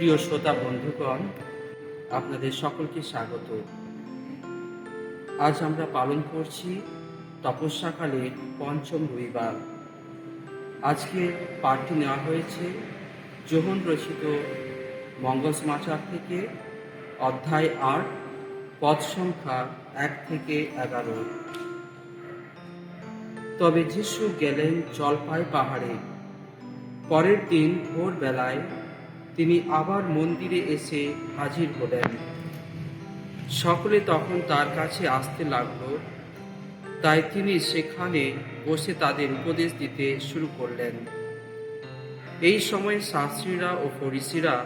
প্রিয় শ্রোতা বন্ধুগণ, আপনাদের সকলকে স্বাগত। আজ আমরা পালন করছি তপস্যাকালের পঞ্চম রবিবার। আজকে পাঠটি নেওয়া হয়েছে যোহন রচিত মঙ্গল সমাচার থেকে, অধ্যায় আট, পদ সংখ্যা এক থেকে এগারো। তবে যিশু গেলেন জলপাই পাহাড়ে। পরের দিন ভোরবেলায় তিনি আবার মন্দিরে এসে হাজির হলেন। সকলে তখন তার কাছে আসতে লাগল, তাই তিনি সেখানে বসে তাদের উপদেশ দিতে শুরু করলেন। এই সময় শাস্ত্রীরা ও ফরিসিরা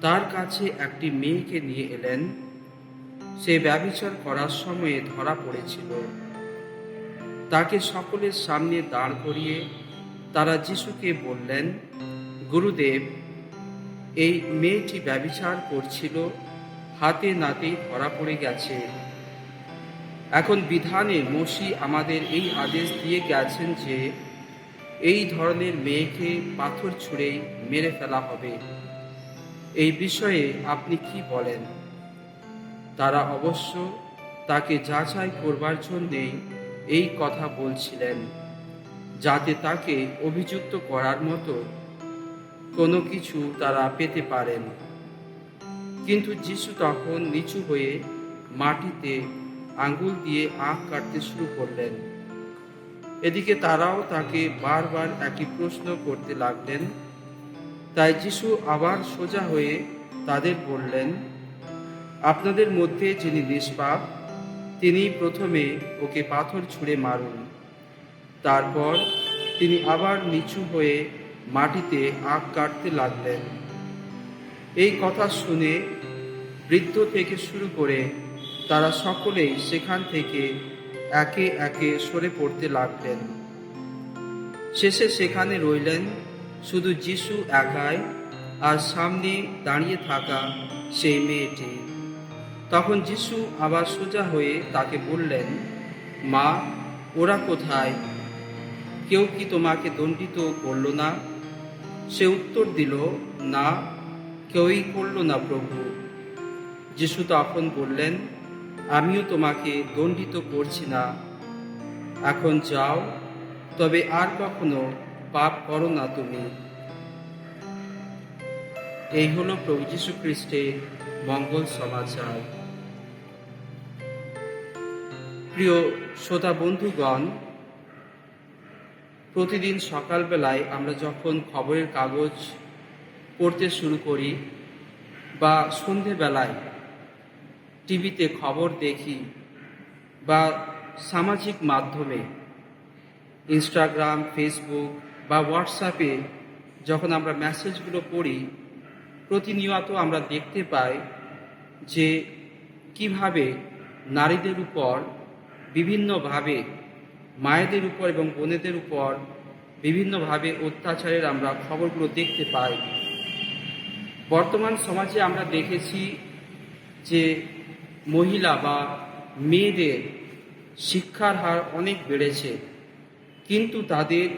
তার কাছে একটি মেয়েকে নিয়ে এলেন। সে ব্যবিচার করার সময়ে ধরা পড়েছিল। তাকে সকলের সামনে দাঁড় করিয়ে তারা যিশুকে বললেন, গুরুদেব এই মেয়েটি ব্যবিচার করছিল, হাতে নাতেই ধরা পড়ে গেছে। এখন বিধানে মসি আমাদের এই আদেশ দিয়ে গেছেন যে, এই ধরনের মেয়েকে পাথর ছুঁড়েই মেরে ফেলা হবে। এই বিষয়ে আপনি কি বলেন? তারা অবশ্য তাকে যাচাই করবার জন্যেই এই কথা বলছিলেন, যাতে তাকে অভিযুক্ত করার মতো কোনো কিছু তারা পেতে পারেন। কিন্তু যিশু তখন নিচু হয়ে মাটিতে আঙ্গুল দিয়ে আখ কাটতে শুরু করলেন। এদিকে তারাও তাকে বারবার একই প্রশ্ন করতে লাগলেন। তাই যিশু আবার সোজা হয়ে তাদের বললেন, আপনাদের মধ্যে যিনি নিষ্পাপ, তিনি প্রথমে ওকে পাথর ছুঁড়ে মারুন। তারপর তিনি আবার নিচু হয়ে মাটিতে আঁক কাটতে লাগলেন। এই কথা শুনে বৃদ্ধ থেকে শুরু করে তারা সকলেই সেখান থেকে একে একে সরে পড়তে লাগলেন। শেষে সেখানে রইলেন শুধু যিশু একাই আর সামনে দাঁড়িয়ে থাকা সেই মেয়েটি। তখন যিশু আবার সোজা হয়ে তাকে বললেন, মা, ওরা কোথায়? কেউ কি তোমাকে দণ্ডিত করল না? সে উত্তর দিল, না, কেউই করল না প্রভু। যিশু তখন বললেন, আমিও তোমাকে দণ্ডিত করছি না। এখন যাও, তবে আর কখনো পাপ করো না তুমি। এই হলো প্রভু যীশু খ্রিস্টের মঙ্গল সমাচার। প্রিয় শ্রোতা বন্ধুগণ প্রতিদিন সকালবেলায় আমরা যখন খবরের কাগজ পড়তে শুরু করি বা সন্ধেবেলায় টিভিতে খবর দেখি বা সামাজিক মাধ্যমে, ইনস্টাগ্রাম, ফেসবুক বা হোয়াটসঅ্যাপে যখন আমরা মেসেজগুলো পড়ি, প্রতিনিয়ত আমরা দেখতে পাই যে কীভাবে নারীদের উপর বিভিন্নভাবে মায়েদের উপর এবং বোনেদের উপর বিভিন্নভাবে অত্যাচারের আমরা খবরগুলো দেখতে পাই। বর্তমান সমাজে আমরা দেখেছি যে মহিলা বা মেয়েদের শিক্ষার হার অনেক বেড়েছে, কিন্তু তাদের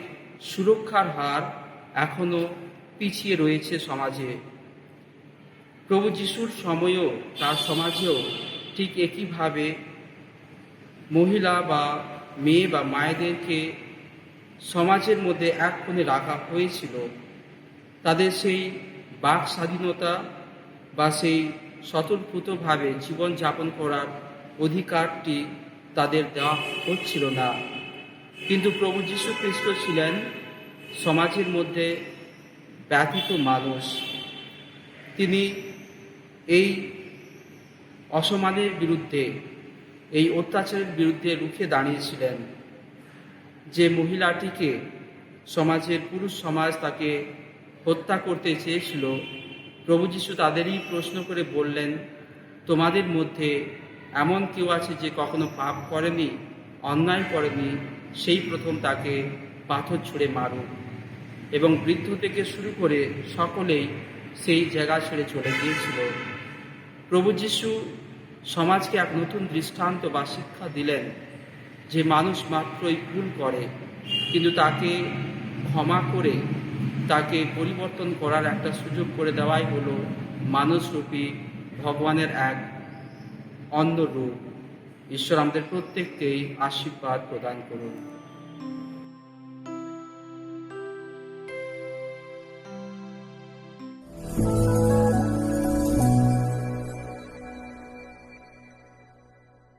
সুরক্ষার হার এখনও পিছিয়ে রয়েছে সমাজে। প্রভু যিশুর সময়ও তার সমাজেও ঠিক একইভাবে মহিলা বা মেয়ে বা মায়েদেরকে সমাজের মধ্যে এক কোণে রাখা হয়েছিল। তাদের সেই বাক স্বাধীনতা বা সেই স্বতঃস্ফূর্তভাবে জীবনযাপন করার অধিকারটি তাদের দেওয়া হচ্ছিল না। কিন্তু প্রভু যীশু খ্রিস্ট ছিলেন সমাজের মধ্যে ব্যতীত মানুষ। তিনি এই অসমানের বিরুদ্ধে এই অত্যাচারের বিরুদ্ধে রুখে দাঁড়িয়েছিলেন যে মহিলাটিকে সমাজের পুরুষ সমাজ তাকে হত্যা করতে চেয়েছিল। প্রভু যিশু তাদেরই প্রশ্ন করে বললেন, তোমাদের মধ্যে এমন কেউ আছে যে কখনো পাপ করেনি, অন্যায় করেনি, সেই প্রথম তাকে পাথর ছুঁড়ে মারুক। এবং বৃদ্ধ থেকে শুরু করে সকলেই সেই জায়গা ছেড়ে চলে গিয়েছিল। প্রভু যিশু সমাজকে এক নতুন দৃষ্টান্ত বা শিক্ষা দিলেন যে মানুষ মাত্রই ভুল করে। কিন্তু তাকে ক্ষমা করে, তাকে পরিবর্তন করার একটা সুযোগ করে দেওয়াই হলো মানুষরূপী ভগবানের এক অন্য রূপ। ঈশ্বর আমাদের প্রত্যেককেই আশীর্বাদ প্রদান করুন।